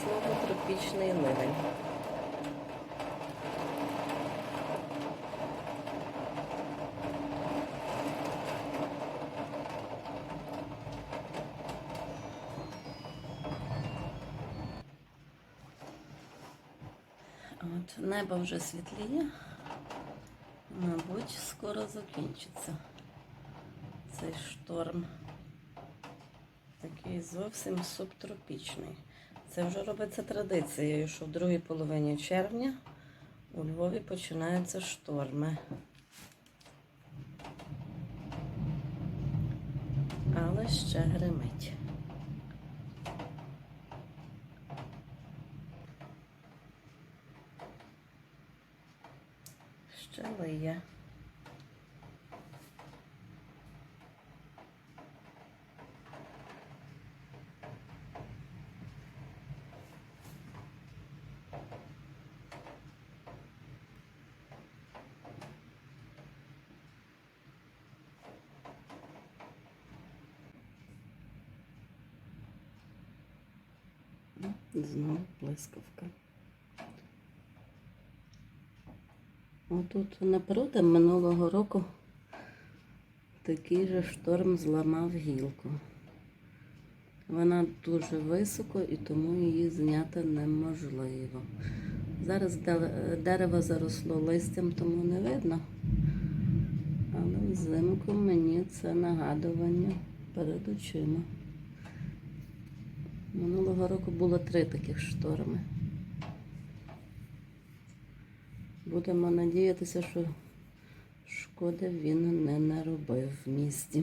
субтропічний ливень. От, небо вже світліє. Мабуть, скоро закінчиться цей шторм. Такий зовсім субтропічний. Це вже робиться традицією, що в другій половині червня у Львові починаються шторми. Але ще гримить. Ще лиє. Знову блискавка. Отут напроти минулого року такий же шторм зламав гілку. Вона дуже високо і тому її зняти неможливо. Зараз дерево заросло листям, тому не видно. Але взимку мені це нагадування перед очима. Минулого року було три таких шторми. Будемо надіятися, що шкоди він не наробив в місті.